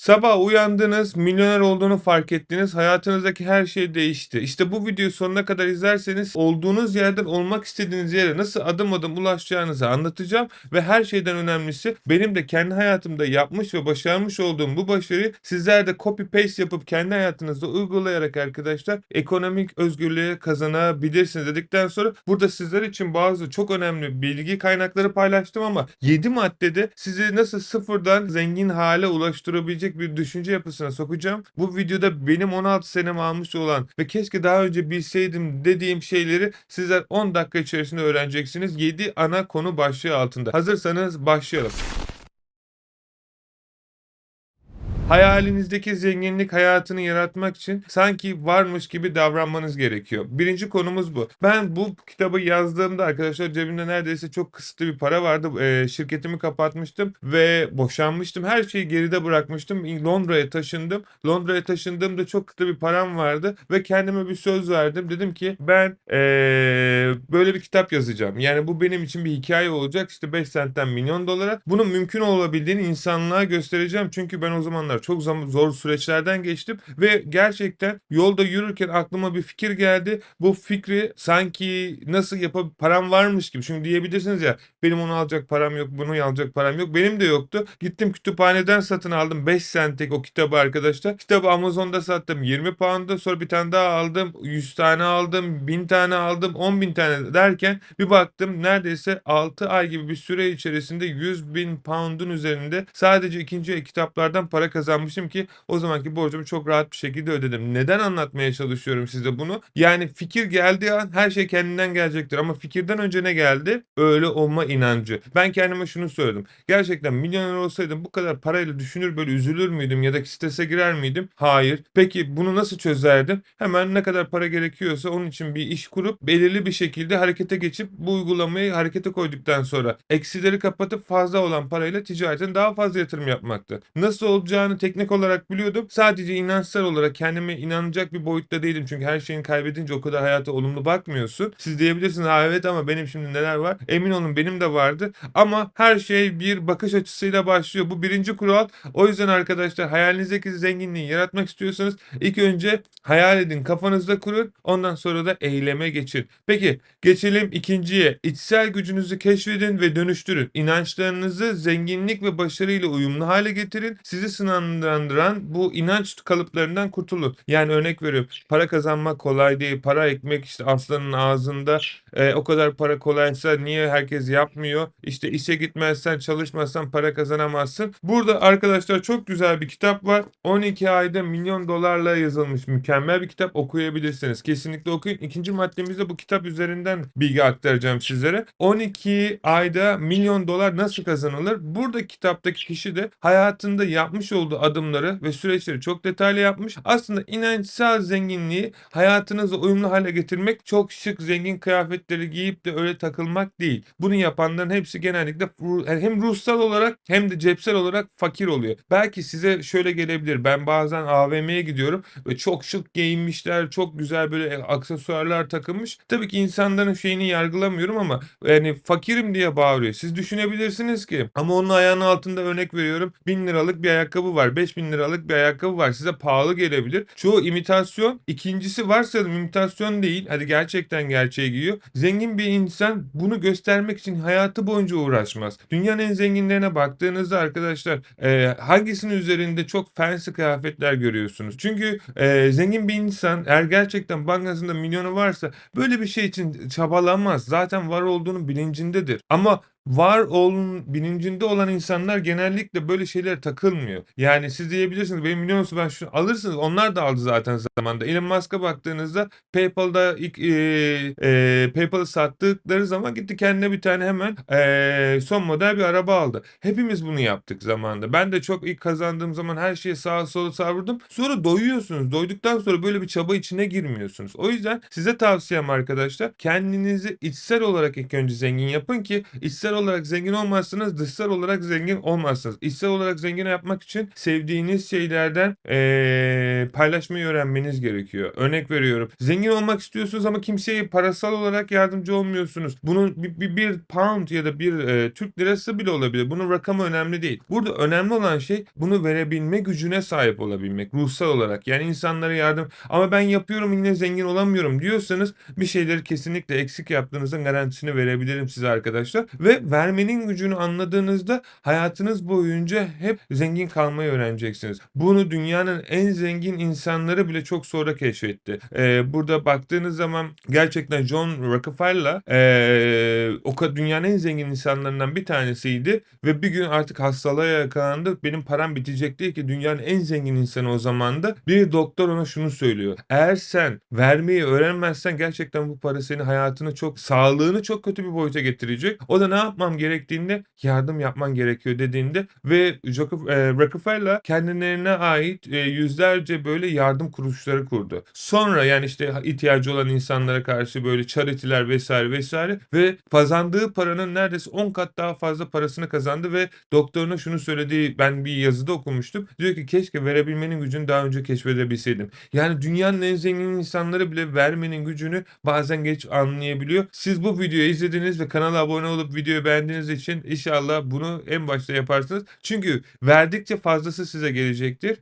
Sabah uyandınız, milyoner olduğunu fark ettiniz, hayatınızdaki her şey değişti. İşte bu videoyu sonuna kadar izlerseniz olduğunuz yerden olmak istediğiniz yere nasıl adım adım ulaşacağınızı anlatacağım ve her şeyden önemlisi benim de kendi hayatımda yapmış ve başarmış olduğum bu başarıyı sizler de copy paste yapıp kendi hayatınızda uygulayarak arkadaşlar ekonomik özgürlüğe kazanabilirsiniz dedikten sonra burada sizler için bazı çok önemli bilgi kaynakları paylaştım ama 7 maddede sizi nasıl sıfırdan zengin hale ulaştırabilecek bir düşünce yapısına sokacağım. Bu videoda benim 16 senemi almış olan ve keşke daha önce bilseydim dediğim şeyleri sizler 10 dakika içerisinde öğreneceksiniz. 7 ana konu başlığı altında. Hazırsanız başlayalım. Hayalinizdeki zenginlik hayatını yaratmak için sanki varmış gibi davranmanız gerekiyor. Birinci konumuz bu. Ben bu kitabı yazdığımda arkadaşlar cebimde neredeyse çok kısıtlı bir para vardı. Ee, şirketimi kapatmıştım ve boşanmıştım. Her şeyi geride bırakmıştım. Londra'ya taşındım. Londra'ya taşındığımda çok kısa bir param vardı ve kendime bir söz verdim. Dedim ki ben ee, böyle bir kitap yazacağım. Yani bu benim için bir hikaye olacak. İşte 5 sentten milyon dolara. Bunun mümkün olabildiğini insanlığa göstereceğim. Çünkü ben o zamanlar çok zor süreçlerden geçtim ve gerçekten yolda yürürken aklıma bir fikir geldi. Bu fikri sanki nasıl yapıp param varmış gibi. Çünkü diyebilirsiniz ya benim onu alacak param yok, bunu alacak param yok. Benim de yoktu. Gittim kütüphaneden satın aldım 5 centlik o kitabı arkadaşlar. Kitabı Amazon'da sattım 20 pound'a. Sonra bir tane daha aldım. 100 tane aldım, 1000 tane aldım, 10 bin tane derken bir baktım neredeyse 6 ay gibi bir süre içerisinde 100 bin pound'un üzerinde sadece ikinci kitaplardan para kazanmışım ki o zamanki borcumu çok rahat bir şekilde ödedim. Neden anlatmaya çalışıyorum size bunu? Yani fikir geldiği an her şey kendinden gelecektir ama fikirden önce ne geldi? Öyle olma inancı. Ben kendime şunu söyledim. Gerçekten milyoner olsaydım bu kadar parayla düşünür böyle üzülür müydüm ya da strese girer miydim? Hayır. Peki bunu nasıl çözerdim? Hemen ne kadar para gerekiyorsa onun için bir iş kurup belirli bir şekilde harekete geçip bu uygulamayı harekete koyduktan sonra eksileri kapatıp fazla olan parayla ticaretin daha fazla yatırım yapmaktı. Nasıl olacağını teknik olarak biliyordum. Sadece inançsal olarak kendime inanacak bir boyutta değilim. Çünkü her şeyini kaybedince o kadar hayata olumlu bakmıyorsun. Siz diyebilirsiniz ha evet ama benim şimdi neler var? Emin olun benim de vardı. Ama her şey bir bakış açısıyla başlıyor. Bu birinci kural. O yüzden arkadaşlar hayalinizdeki zenginliği yaratmak istiyorsanız ilk önce hayal edin, kafanızda kurun. Ondan sonra da eyleme geçin. Peki geçelim ikinciye. İçsel gücünüzü keşfedin ve dönüştürün. İnançlarınızı zenginlik ve başarıyla uyumlu hale getirin. Sizi sınırlandıran bu inanç kalıplarından kurtulun. Yani örnek veriyorum. Para kazanmak kolay değil. Para ekmek işte aslanın ağzında. E, o kadar para kolaysa niye herkes yapmıyor? İşte işe gitmezsen, çalışmazsan para kazanamazsın. Burada arkadaşlar çok güzel bir kitap var. 12 ayda milyon dolarla yazılmış mükemmel bir kitap okuyabilirsiniz. Kesinlikle okuyun. İkinci maddemizde bu kitap üzerinden bilgi aktaracağım sizlere. 12 ayda milyon dolar nasıl kazanılır? Burada kitaptaki kişi de hayatında yapmış olduğu adımları ve süreçleri çok detaylı yapmış. Aslında inançsal zenginliği hayatınızla uyumlu hale getirmek çok şık zengin kıyafetleri giyip de öyle takılmak değil. Bunu yapanların hepsi genellikle hem ruhsal olarak hem de cepsel olarak fakir oluyor. Belki size şöyle gelebilir. Ben bazen AVM'ye gidiyorum ve çok şık giyinmişler, çok güzel böyle aksesuarlar takılmış. Tabii ki insanların şeyini yargılamıyorum ama yani fakirim diye bağırıyor. Siz düşünebilirsiniz ki ama onun ayağının altında örnek veriyorum 1000 liralık bir ayakkabı var. 5000 liralık bir ayakkabı var. Size pahalı gelebilir. Çoğu imitasyon. İkincisi varsa imitasyon değil. Hadi gerçekten gerçeği giyiyor. Zengin bir insan bunu göstermek için hayatı boyunca uğraşmaz. Dünyanın en zenginlerine baktığınızda arkadaşlar e, hangisinin üzerinde çok fancy kıyafetler görüyorsunuz? Çünkü e, zengin bir insan eğer gerçekten bankasında milyonu varsa böyle bir şey için çabalamaz. Zaten var olduğunu bilincindedir. Ama var olun bilincinde olan insanlar genellikle böyle şeylere takılmıyor. Yani siz diyebilirsiniz benim milyonum ben şunu alırsınız. Onlar da aldı zaten zamanında. Elon Musk'a baktığınızda PayPal'da ilk e, e, PayPal'ı sattıkları zaman gitti kendine bir tane hemen e, son model bir araba aldı. Hepimiz bunu yaptık zamanında. Ben de çok ilk kazandığım zaman her şeyi sağa sola savurdum. Sonra doyuyorsunuz. Doyduktan sonra böyle bir çaba içine girmiyorsunuz. O yüzden size tavsiyem arkadaşlar kendinizi içsel olarak ilk önce zengin yapın ki içsel olarak zengin olmazsınız, dışsal olarak zengin olmazsınız. İçsel olarak zengin yapmak için sevdiğiniz şeylerden eee, paylaşmayı öğrenmeniz gerekiyor. Örnek veriyorum. Zengin olmak istiyorsunuz ama kimseye parasal olarak yardımcı olmuyorsunuz. Bunun bir, bir, bir pound ya da bir e, Türk lirası bile olabilir. Bunun rakamı önemli değil. Burada önemli olan şey bunu verebilme gücüne sahip olabilmek ruhsal olarak. Yani insanlara yardım ama ben yapıyorum yine zengin olamıyorum diyorsanız bir şeyleri kesinlikle eksik yaptığınızın garantisini verebilirim size arkadaşlar. Ve vermenin gücünü anladığınızda hayatınız boyunca hep zengin kalmayı öğreneceksiniz. Bunu dünyanın en zengin insanları bile çok sonra keşfetti. Ee, burada baktığınız zaman gerçekten John Rockefeller ee, o dünyanın en zengin insanlarından bir tanesiydi ve bir gün artık hastalığa yakalandı. Benim param bitecek diye ki dünyanın en zengin insanı o zaman da bir doktor ona şunu söylüyor. Eğer sen vermeyi öğrenmezsen gerçekten bu para senin hayatını çok sağlığını çok kötü bir boyuta getirecek. O da ne yapmam gerektiğinde yardım yapman gerekiyor dediğinde ve e, Rockefeller kendilerine ait e, yüzlerce böyle yardım kuruluşları kurdu. Sonra yani işte ihtiyacı olan insanlara karşı böyle charity'ler vesaire vesaire ve kazandığı paranın neredeyse 10 kat daha fazla parasını kazandı ve doktoruna şunu söylediği ben bir yazıda okumuştum. Diyor ki keşke verebilmenin gücünü daha önce keşfedebilseydim. Yani dünyanın en zengin insanları bile vermenin gücünü bazen geç anlayabiliyor. Siz bu videoyu izlediniz ve kanala abone olup videoyu beğendiğiniz için inşallah bunu en başta yaparsınız. Çünkü verdikçe fazlası size gelecektir.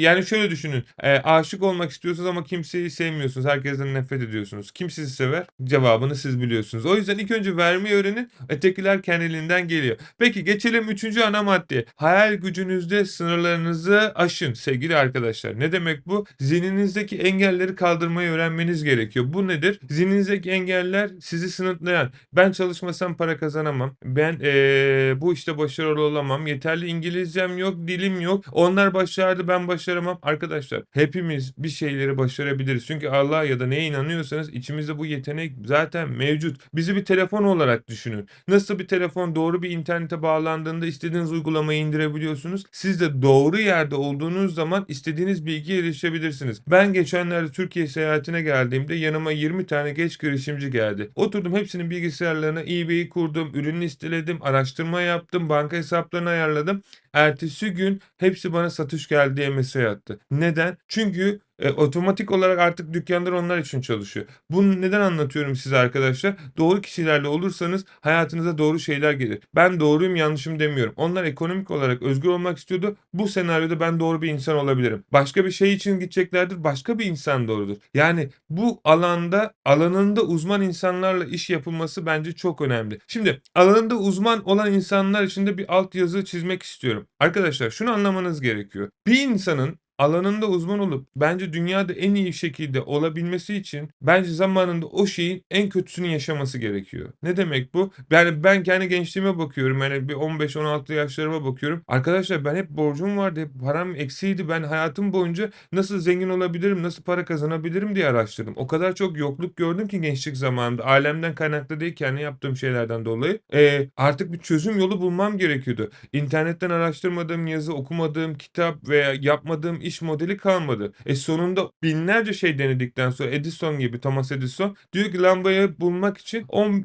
Yani şöyle düşünün. E, aşık olmak istiyorsunuz ama kimseyi sevmiyorsunuz. Herkesten nefret ediyorsunuz. Kim sizi sever? Cevabını siz biliyorsunuz. O yüzden ilk önce vermeyi öğrenin. Ötekiler kendiliğinden geliyor. Peki geçelim üçüncü ana maddeye. Hayal gücünüzde sınırlarınızı aşın sevgili arkadaşlar. Ne demek bu? Zihninizdeki engelleri kaldırmayı öğrenmeniz gerekiyor. Bu nedir? Zihninizdeki engeller sizi sınırlayan. Ben çalışmasam para kazanamam. Ben eee, bu işte başarılı olamam. Yeterli İngilizcem yok, dilim yok. Onlar başardı ben başaramam. Arkadaşlar hepimiz bir şeyleri başarabiliriz. Çünkü Allah ya da neye inanıyorsanız içimizde bu yetenek zaten mevcut. Bizi bir telefon olarak düşünün. Nasıl bir telefon doğru bir internete bağlandığında istediğiniz uygulamayı indirebiliyorsunuz. Siz de doğru yerde olduğunuz zaman istediğiniz bilgiye erişebilirsiniz. Ben geçenlerde Türkiye seyahatine geldiğimde yanıma 20 tane genç girişimci geldi. Oturdum hepsinin bilgisayarlarına eBay'i kurdum, ürün listeledim, araştırma yaptım, banka hesaplarını ayarladım. Ertesi gün hepsi bana satış geldi diye mesaj attı. Neden? Çünkü e, otomatik olarak artık dükkanlar onlar için çalışıyor. Bunu neden anlatıyorum size arkadaşlar? Doğru kişilerle olursanız hayatınıza doğru şeyler gelir. Ben doğruyum yanlışım demiyorum. Onlar ekonomik olarak özgür olmak istiyordu. Bu senaryoda ben doğru bir insan olabilirim. Başka bir şey için gideceklerdir. Başka bir insan doğrudur. Yani bu alanda alanında uzman insanlarla iş yapılması bence çok önemli. Şimdi alanında uzman olan insanlar için de bir altyazı çizmek istiyorum. Arkadaşlar şunu anlamanız gerekiyor. Bir insanın alanında uzman olup bence dünyada en iyi şekilde olabilmesi için bence zamanında o şeyin en kötüsünü yaşaması gerekiyor. Ne demek bu? Yani ben kendi gençliğime bakıyorum. Yani bir 15-16 yaşlarıma bakıyorum. Arkadaşlar ben hep borcum vardı. Hep param eksiydi. Ben hayatım boyunca nasıl zengin olabilirim, nasıl para kazanabilirim diye araştırdım. O kadar çok yokluk gördüm ki gençlik zamanında. Ailemden kaynaklı değil kendi yaptığım şeylerden dolayı. Ee, artık bir çözüm yolu bulmam gerekiyordu. İnternetten araştırmadığım yazı, okumadığım kitap veya yapmadığım modeli kalmadı. E sonunda binlerce şey denedikten sonra Edison gibi Thomas Edison diyor ki lambayı bulmak için 10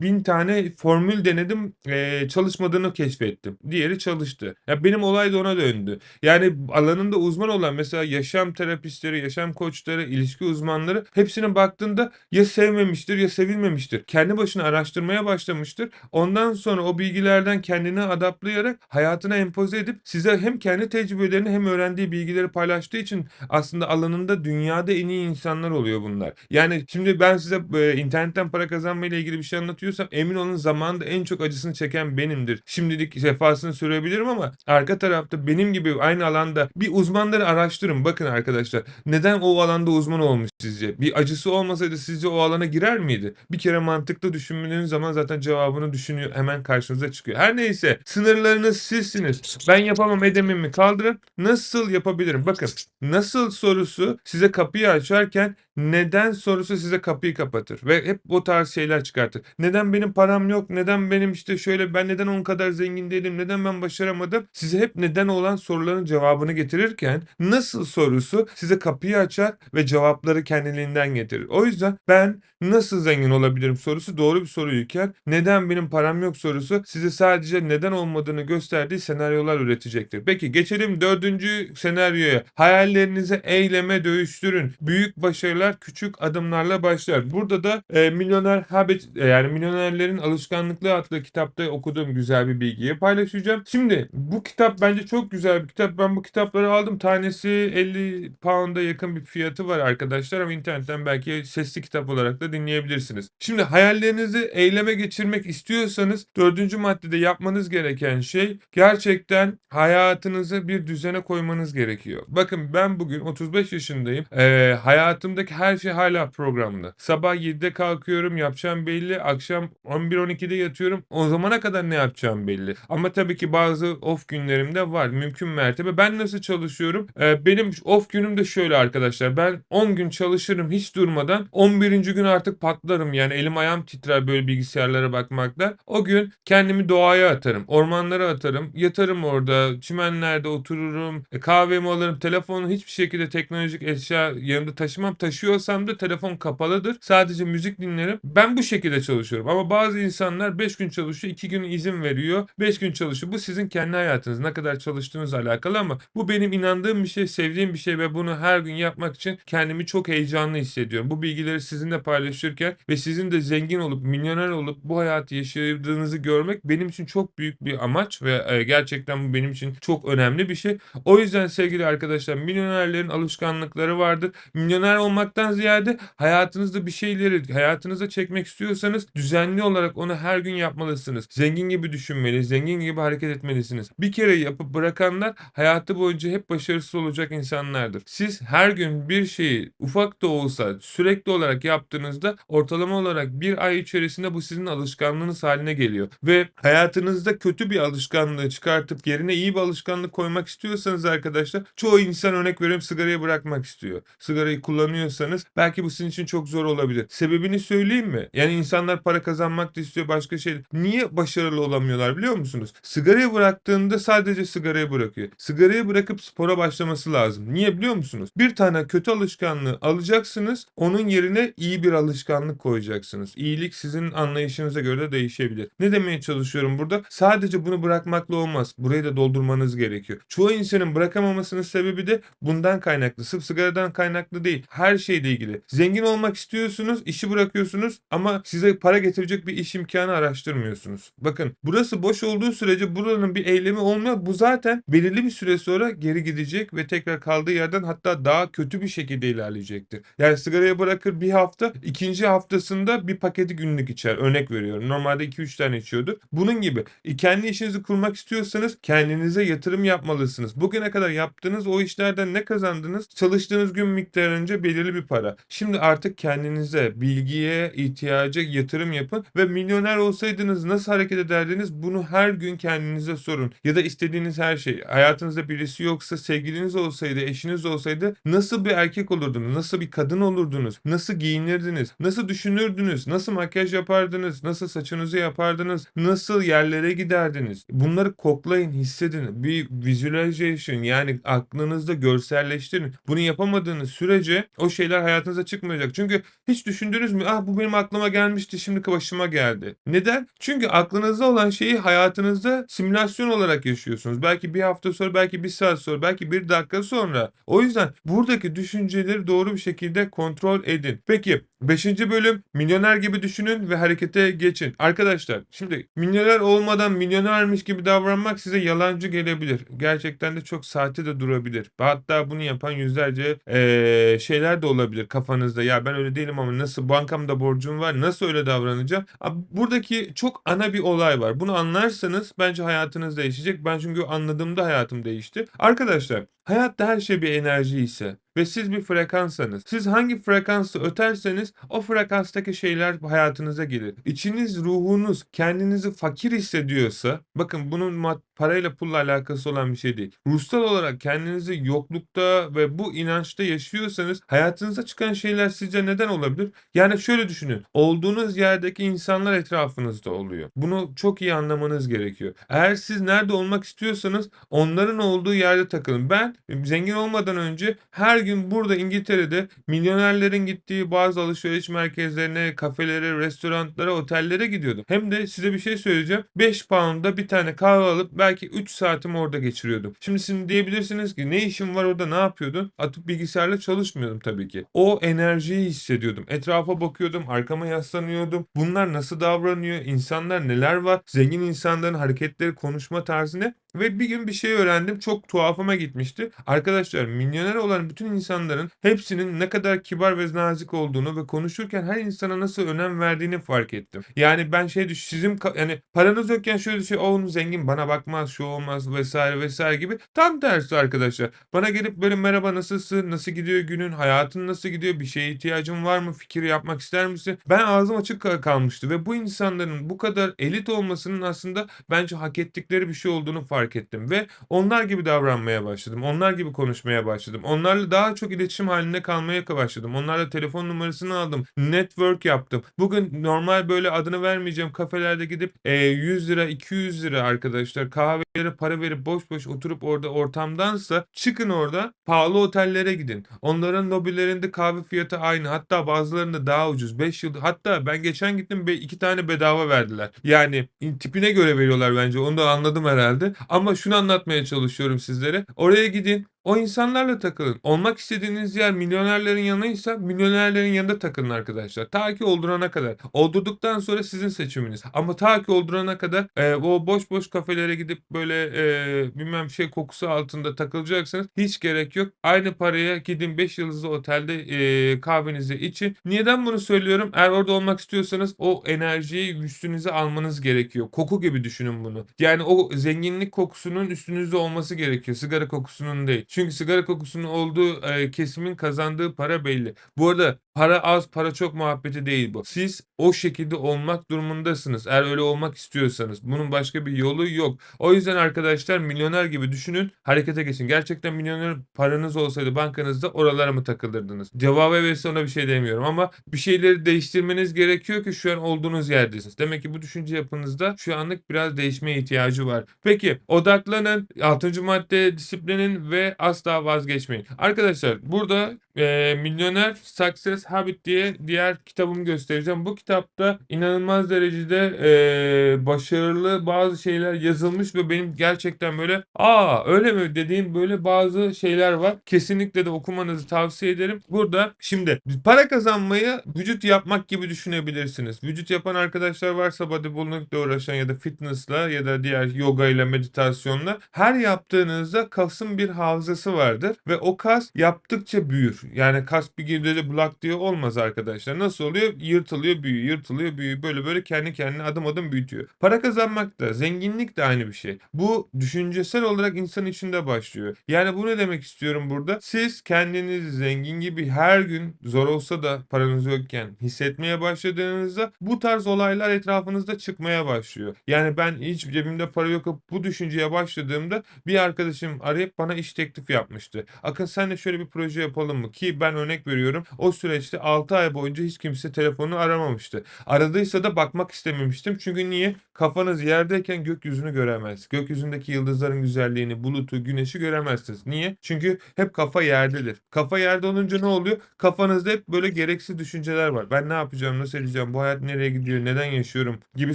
bin tane formül denedim e, çalışmadığını keşfettim. Diğeri çalıştı. Ya benim olay da ona döndü. Yani alanında uzman olan mesela yaşam terapistleri, yaşam koçları, ilişki uzmanları hepsine baktığında ya sevmemiştir ya sevilmemiştir. Kendi başına araştırmaya başlamıştır. Ondan sonra o bilgilerden kendini adaptayarak hayatına empoze edip size hem kendi tecrübelerini hem öğrendiği bilgileri paylaştığı için aslında alanında dünyada en iyi insanlar oluyor bunlar. Yani şimdi ben size e, internetten para kazanmayla ilgili bir şey anlatıyorsam emin olun zamanında en çok acısını çeken benimdir. Şimdilik sefasını sürebilirim ama arka tarafta benim gibi aynı alanda bir uzmanları araştırın. Bakın arkadaşlar neden o alanda uzman olmuş sizce? Bir acısı olmasaydı sizce o alana girer miydi? Bir kere mantıklı düşündüğünüz zaman zaten cevabını düşünüyor hemen karşınıza çıkıyor. Her neyse sınırlarınız sizsiniz. Ben yapamam edememi kaldırın. Nasıl yapabileceğinizi yapabilirim? Bakın nasıl sorusu size kapıyı açarken neden sorusu size kapıyı kapatır ve hep bu tarz şeyler çıkartır. Neden benim param yok? Neden benim işte şöyle ben neden onun kadar zengin değilim? Neden ben başaramadım? Size hep neden olan soruların cevabını getirirken nasıl sorusu size kapıyı açar ve cevapları kendiliğinden getirir. O yüzden ben nasıl zengin olabilirim sorusu doğru bir soruyken neden benim param yok sorusu size sadece neden olmadığını gösterdiği senaryolar üretecektir. Peki geçelim dördüncü senaryoya. Hayallerinizi eyleme dönüştürün. Büyük başarılar küçük adımlarla başlar. Burada da e, Milyoner Habit e, yani Milyonerlerin Alışkanlıkları adlı kitapta okuduğum güzel bir bilgiyi paylaşacağım. Şimdi bu kitap bence çok güzel bir kitap. Ben bu kitapları aldım. Tanesi 50 pound'a yakın bir fiyatı var arkadaşlar ama internetten belki sesli kitap olarak da dinleyebilirsiniz. Şimdi hayallerinizi eyleme geçirmek istiyorsanız dördüncü maddede yapmanız gereken şey gerçekten hayatınızı bir düzene koymanız gerekiyor. Bakın ben bugün 35 yaşındayım. Ee, hayatımdaki her şey hala programlı. Sabah 7'de kalkıyorum yapacağım belli. Akşam 11-12'de yatıyorum. O zamana kadar ne yapacağım belli. Ama tabii ki bazı off günlerim de var. Mümkün mertebe. Ben nasıl çalışıyorum? Ee, benim off günüm de şöyle arkadaşlar. Ben 10 gün çalışırım hiç durmadan. 11. gün artık patlarım. Yani elim ayağım titrer böyle bilgisayarlara bakmakla. O gün kendimi doğaya atarım. Ormanlara atarım. Yatarım orada. Çimenlerde otururum. E, kahvemi alırım. Telefonu hiçbir şekilde teknolojik eşya yanımda taşımam. Taşıyorsam da telefon kapalıdır. Sadece müzik dinlerim. Ben bu şekilde çalışıyorum. Ama bazı insanlar 5 gün çalışıyor. 2 gün izin veriyor. 5 gün çalışıyor. Bu sizin kendi hayatınız. Ne kadar çalıştığınızla alakalı ama bu benim inandığım bir şey, sevdiğim bir şey ve bunu her gün yapmak için kendimi çok heyecanlı hissediyorum. Bu bilgileri sizinle paylaşırken ve sizin de zengin olup milyoner olup bu hayatı yaşadığınızı görmek benim için çok büyük bir amaç ve e, gerçekten bu benim için çok önemli bir şey. O yüzden sevgili arkadaşlar milyonerlerin alışkanlıkları vardır. Milyoner olmaktan ziyade hayatınızda bir şeyleri hayatınıza çekmek istiyorsanız düzenli olarak onu her gün yapmalısınız. Zengin gibi düşünmeli, zengin gibi hareket etmelisiniz. Bir kere yapıp bırakanlar hayatı boyunca hep başarısız olacak insanlardır. Siz her gün bir şeyi ufak da olsa sürekli olarak yaptığınızda ortalama olarak bir ay içerisinde bu sizin alışkanlığınız haline geliyor. Ve hayatınızda kötü bir alışkanlığı çıkartıp yerine iyi bir alışkanlık koymak istiyorsanız arkadaşlar çoğu insan örnek veriyorum sigarayı bırakmak istiyor. Sigarayı kullanıyorsanız belki bu sizin için çok zor olabilir. Sebebini söyleyeyim mi? Yani insanlar para kazanmak da istiyor başka şey. Niye başarılı olamıyorlar biliyor musunuz? Sigarayı bıraktığında sadece sigarayı bırakıyor. Sigarayı bırakıp spora başlaması lazım. Niye biliyor musunuz? Bir tane kötü alışkanlığı alacaksınız. Onun yerine iyi bir alışkanlık koyacaksınız. İyilik sizin anlayışınıza göre de değişebilir. Ne demeye çalışıyorum burada? Sadece bunu bırakmakla olmaz. Burayı da doldurmanız gerekiyor. Çoğu insanın bırakamamasının sebebi de bundan kaynaklı. Sırf sigaradan kaynaklı değil. Her şeyle ilgili. Zengin olmak istiyorsunuz, işi bırakıyorsunuz ama size para getirecek bir iş imkanı araştırmıyorsunuz. Bakın burası boş olduğu sürece buranın bir eylemi olmuyor. Bu zaten belirli bir süre sonra geri gidecek ve tekrar kaldığı yerden hatta daha kötü bir şekilde ilerleyecektir. Yani sigarayı bırakır bir hafta, ikinci haftasında bir paketi günlük içer. Örnek veriyorum. Normalde 2-3 tane içiyordu. Bunun gibi. E, kendi işinizi kurmak istiyorsanız kendinize yatırım yapmalısınız. Bugüne kadar yaptığınız o işlerden ne kazandınız? Çalıştığınız gün miktarınca belirli bir para. Şimdi artık kendinize, bilgiye, ihtiyaca yatırım yapın ve milyoner olsaydınız nasıl hareket ederdiniz? Bunu her gün kendinize sorun. Ya da istediğiniz her şey. Hayatınızda birisi yoksa sevgiliniz olsaydı, eşiniz olsaydı nasıl bir erkek olurdunuz? Nasıl bir kadın olurdunuz? Nasıl giyinirdiniz? Nasıl düşünürdünüz? Nasıl makyaj yapardınız? Nasıl saçınızı yapardınız? Nasıl yerlere giderdiniz? Bunları koklayın, hissedin. Bir visualization yani aklınızda görselleştirin. Bunu yapamadığınız sürece o şeyler hayatınıza çıkmayacak. Çünkü hiç düşündünüz mü? Ah bu benim aklıma gelmişti şimdi başıma geldi. Neden? Çünkü aklınızda olan şeyi hayatınızda simülasyon olarak yaşıyorsunuz. Belki bir hafta sonra, belki bir saat sonra, belki bir dakika sonra. O yüzden buradaki düşünceleri doğru bir şekilde kontrol edin. Peki 5. bölüm milyoner gibi düşünün ve harekete geçin. Arkadaşlar şimdi milyoner olmadan milyonermiş gibi davranmak size yalancı gelebilir. Gerçekten de çok saate de durabilir. Hatta bunu yapan yüzlerce eee, şeyler de olabilir kafanızda. Ya ben öyle değilim ama nasıl bankamda borcum var nasıl öyle davranacağım? Buradaki çok ana bir olay var. Bunu anlarsanız bence hayatınız değişecek. Ben çünkü anladığımda hayatım değişti. Arkadaşlar hayatta her şey bir enerji ise ve siz bir frekansanız, siz hangi frekansı öterseniz o frekanstaki şeyler hayatınıza gelir. İçiniz, ruhunuz kendinizi fakir hissediyorsa, bakın bunun mad- parayla pulla alakası olan bir şey değil. Ruhsal olarak kendinizi yoklukta ve bu inançta yaşıyorsanız hayatınıza çıkan şeyler sizce neden olabilir? Yani şöyle düşünün. Olduğunuz yerdeki insanlar etrafınızda oluyor. Bunu çok iyi anlamanız gerekiyor. Eğer siz nerede olmak istiyorsanız onların olduğu yerde takılın. Ben zengin olmadan önce her gün burada İngiltere'de milyonerlerin gittiği bazı alışveriş merkezlerine, kafelere, restoranlara, otellere gidiyordum. Hem de size bir şey söyleyeceğim. 5 pound'a bir tane kahve alıp belki 3 saatimi orada geçiriyordum. Şimdi siz diyebilirsiniz ki ne işin var orada ne yapıyordun? Atıp bilgisayarla çalışmıyordum tabii ki. O enerjiyi hissediyordum. Etrafa bakıyordum, arkama yaslanıyordum. Bunlar nasıl davranıyor? İnsanlar neler var? Zengin insanların hareketleri, konuşma tarzı ne? Ve bir gün bir şey öğrendim. Çok tuhafıma gitmişti. Arkadaşlar milyoner olan bütün insanların hepsinin ne kadar kibar ve nazik olduğunu ve konuşurken her insana nasıl önem verdiğini fark ettim. Yani ben şey düş sizin yani paranız yokken şöyle şey onun zengin bana bakmaz şu olmaz vesaire vesaire gibi. Tam tersi arkadaşlar. Bana gelip böyle merhaba nasılsın? Nasıl gidiyor günün? Hayatın nasıl gidiyor? Bir şeye ihtiyacın var mı? Fikir yapmak ister misin? Ben ağzım açık kal- kalmıştı ve bu insanların bu kadar elit olmasının aslında bence hak ettikleri bir şey olduğunu fark ettim ve onlar gibi davranmaya başladım. Onlar gibi konuşmaya başladım. Onlarla daha çok iletişim halinde kalmaya başladım. Onlarla telefon numarasını aldım. Network yaptım. Bugün normal böyle adını vermeyeceğim kafelerde gidip e, 100 lira 200 lira arkadaşlar kahvelere para verip boş boş oturup orada ortamdansa çıkın orada pahalı otellere gidin. Onların lobilerinde kahve fiyatı aynı. Hatta bazılarında daha ucuz. 5 yıl hatta ben geçen gittim be, iki tane bedava verdiler. Yani tipine göre veriyorlar bence. Onu da anladım herhalde. Ama şunu anlatmaya çalışıyorum sizlere. Oraya gidin. O insanlarla takılın. Olmak istediğiniz yer milyonerlerin yanıysa milyonerlerin yanında takılın arkadaşlar. Ta ki oldurana kadar. Oldurduktan sonra sizin seçiminiz. Ama ta ki oldurana kadar e, o boş boş kafelere gidip böyle e, bilmem şey kokusu altında takılacaksanız hiç gerek yok. Aynı paraya gidin 5 yıldızlı otelde e, kahvenizi için. Neden bunu söylüyorum? Eğer orada olmak istiyorsanız o enerjiyi üstünüze almanız gerekiyor. Koku gibi düşünün bunu. Yani o zenginlik kokusunun üstünüzde olması gerekiyor. Sigara kokusunun değil. Çünkü sigara kokusunun olduğu e, kesimin kazandığı para belli. Bu arada para az para çok muhabbeti değil bu. Siz o şekilde olmak durumundasınız. Eğer öyle olmak istiyorsanız. Bunun başka bir yolu yok. O yüzden arkadaşlar milyoner gibi düşünün. Harekete geçin. Gerçekten milyoner paranız olsaydı bankanızda oralara mı takılırdınız? Cevabı evet ona bir şey demiyorum ama bir şeyleri değiştirmeniz gerekiyor ki şu an olduğunuz yerdesiniz. Demek ki bu düşünce yapınızda şu anlık biraz değişmeye ihtiyacı var. Peki odaklanın. 6. madde disiplinin ve asla vazgeçmeyin. Arkadaşlar burada e, Milyoner Success Habit diye diğer kitabımı göstereceğim. Bu kitapta inanılmaz derecede e, başarılı bazı şeyler yazılmış ve benim gerçekten böyle aa öyle mi dediğim böyle bazı şeyler var. Kesinlikle de okumanızı tavsiye ederim. Burada şimdi para kazanmayı vücut yapmak gibi düşünebilirsiniz. Vücut yapan arkadaşlar varsa bodybuilding'le uğraşan ya da fitness'la ya da diğer yoga ile meditasyonla her yaptığınızda kasın bir hafızası vardır ve o kas yaptıkça büyür. Yani kas bir girdiğinde blok diye olmaz arkadaşlar. Nasıl oluyor? Yırtılıyor, büyüyor, yırtılıyor, büyüyor. Böyle böyle kendi kendine adım adım büyütüyor. Para kazanmak da, zenginlik de aynı bir şey. Bu düşüncesel olarak insan içinde başlıyor. Yani bu ne demek istiyorum burada? Siz kendinizi zengin gibi her gün zor olsa da paranız yokken hissetmeye başladığınızda bu tarz olaylar etrafınızda çıkmaya başlıyor. Yani ben hiç cebimde para yok bu düşünceye başladığımda bir arkadaşım arayıp bana iş teklifi yapmıştı. Akın senle şöyle bir proje yapalım mı? Ki ben örnek veriyorum. O süreçte 6 ay boyunca hiç kimse telefonunu aramamıştı. Aradıysa da bakmak istememiştim. Çünkü niye? Kafanız yerdeyken gökyüzünü göremez. Gökyüzündeki yıldızların güzelliğini, bulutu, güneşi göremezsiniz. Niye? Çünkü hep kafa yerdedir. Kafa yerde olunca ne oluyor? Kafanızda hep böyle gereksiz düşünceler var. Ben ne yapacağım, nasıl edeceğim, bu hayat nereye gidiyor, neden yaşıyorum gibi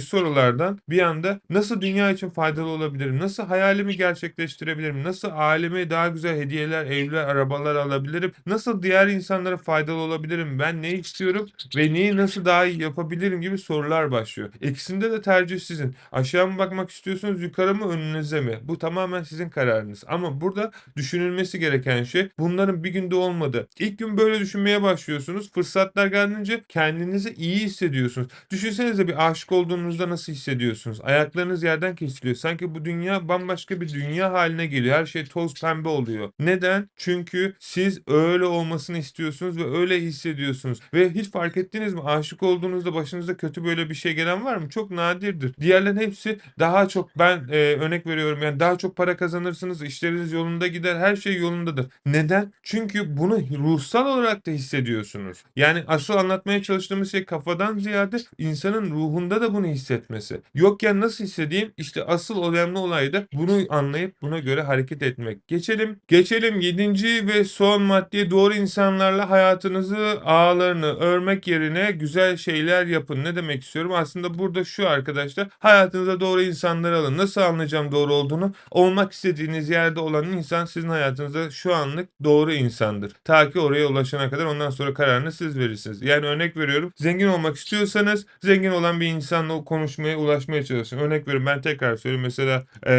sorulardan bir anda nasıl dünya için faydalı olabilirim, nasıl hayalimi gerçekleştirebilirim, nasıl aileme daha güzel hediyeler, evler, arabalar alabilirim, nasıl diğer insanlara faydalı olabilirim, ben ne istiyorum ve neyi nasıl daha iyi yapabilirim gibi sorular başlıyor. İkisinde de tercih sizin. Aşağı mı bakmak istiyorsunuz, yukarı mı, önünüze mi? Bu tamamen sizin kararınız. Ama burada düşünülmesi gereken şey bunların bir günde olmadı. İlk gün böyle düşünmeye başlıyorsunuz. Fırsatlar gelince kendinizi iyi hissediyorsunuz. Düşünsenize bir aşık olduğunuzda nasıl hissediyorsunuz? Ayaklarınız yerden kesiliyor. Sanki bu dünya bambaşka bir dünya haline geliyor. Her şey toz pembe oluyor. Neden? Çünkü siz öyle olmasını istiyorsunuz ve öyle hissediyorsunuz. Ve hiç fark ettiniz mi? Aşık olduğunuzda başınıza kötü böyle bir şey gelen var mı? Çok nadirdir. Diğerlerin hepsi daha çok ben e, örnek veriyorum yani daha çok para kazanırsınız, işleriniz yolunda gider, her şey yolundadır. Neden? Çünkü bunu ruhsal olarak da hissediyorsunuz. Yani asıl anlatmaya çalıştığımız şey kafadan ziyade insanın ruhunda da bunu hissetmesi. Yokken nasıl hissedeyim? İşte asıl önemli olay da bunu anlayıp buna göre hareket etmek. Geçelim. Geçelim 7. ve son maddeye doğru insanlarla hayatınızı ağlarını örmek yerine güzel şeyler yapın. Ne demek istiyorum? Aslında burada şu arkadaşlar hayatınıza doğru insanları alın. Nasıl anlayacağım doğru olduğunu? Olmak istediğiniz yerde olan insan sizin hayatınızda şu anlık doğru insandır. Ta ki oraya ulaşana kadar ondan sonra kararını siz verirsiniz. Yani örnek veriyorum. Zengin olmak istiyorsanız zengin olan bir insanla konuşmaya, ulaşmaya çalışın. Örnek veriyorum ben tekrar söyleyeyim. Mesela eee,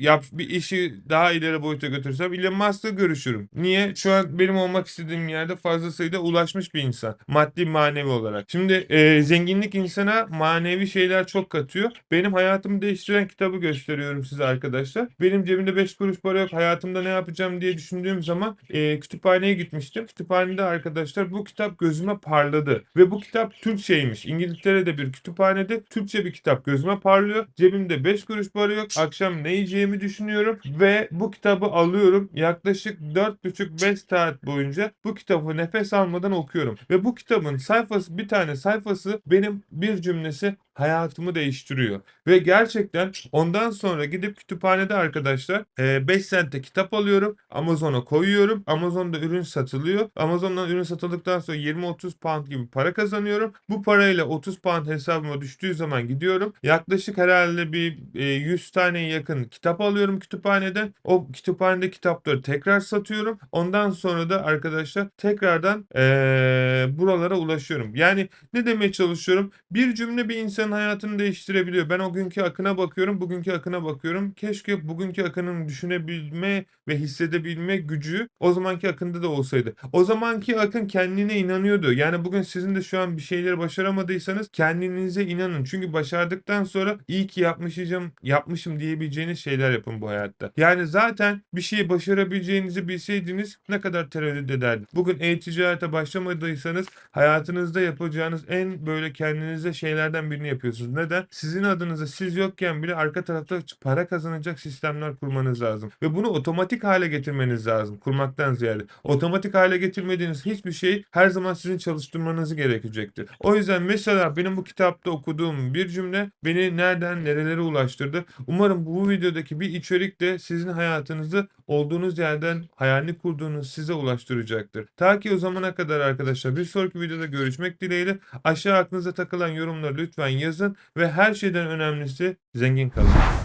yap, bir işi daha ileri boyuta götürsem Elon Musk'la görüşürüm. Niye? Şu an benim olmak istediğim yerde fazla sayıda ulaşmış bir insan. Maddi manevi olarak. Şimdi eee, zenginlik insana manevi şeyler çok katıyor. Benim hayatımı değiştiren kitabı gösteriyorum size arkadaşlar. Benim cebimde 5 kuruş para yok. Hayatımda ne yapacağım diye düşündüğüm zaman eee, kütüphaneye gitmiştim. Kütüphanede arkadaşlar bu kitap gözüme parladı. Ve bu kitap Türkçeymiş. İngiltere'de bir kütüphanede Türkçe bir kitap gözüme parlıyor. Cebimde 5 kuruş para yok. Akşam ne yiyeceğimi düşünüyorum. Ve bu kitabı alıyorum. Yaklaşık 4,5-5 saat boyunca bu kitabı nefes almadan okuyorum. Ve bu kitabın sayfası bir tane sayfası benim bir cümlesi hayatımı değiştiriyor. Ve gerçekten ondan sonra gidip kütüphanede arkadaşlar 5 sente kitap alıyorum. Amazon'a koyuyorum. Amazon'da ürün satılıyor. Amazon'dan ürün satıldıktan sonra 20-30 pound gibi para kazanıyorum. Bu parayla 30 pound hesabıma düştüğü zaman gidiyorum. Yaklaşık herhalde bir e, 100 tane yakın kitap alıyorum kütüphaneden. O kütüphanede kitapları tekrar satıyorum. Ondan sonra da arkadaşlar tekrardan e, buralara ulaşıyorum. Yani ne demeye çalışıyorum? Bir cümle bir insanın hayatını değiştirebiliyor. Ben o günkü akına bakıyorum, bugünkü akına bakıyorum. Keşke bugünkü akının düşünebilme ve hissedebilme gücü o zamanki akında da olsaydı. O zamanki akın kendine inanıyordu. Yani bugün sizin de şu an bir şeyleri başaramadıysanız kendinize inanın. Çünkü başardıktan sonra iyi ki yapmışım, yapmışım diyebileceğiniz şeyler yapın bu hayatta. Yani zaten bir şeyi başarabileceğinizi bilseydiniz ne kadar tereddüt ederdi. Bugün e-ticarete başlamadıysanız hayatınızda yapacağınız en böyle kendinize şeylerden birini yapıyorsunuz. Neden? Sizin adınıza siz yokken bile arka tarafta para kazanacak sistemler kurmanız lazım. Ve bunu otomatik hale getirmeniz lazım. Kurmaktan ziyade. Otomatik hale getirmediğiniz hiçbir şey her zaman sizin çalıştırmanızı gerekecektir. O yüzden mesela benim bu kitapta okuduğum bir cümle beni nereden nerelere ulaştırdı. Umarım bu videodaki bir içerik de sizin hayatınızı olduğunuz yerden hayalini kurduğunuz size ulaştıracaktır. Ta ki o zamana kadar arkadaşlar bir sonraki videoda görüşmek dileğiyle aşağı aklınıza takılan yorumları lütfen yazın ve her şeyden önemlisi zengin kalın.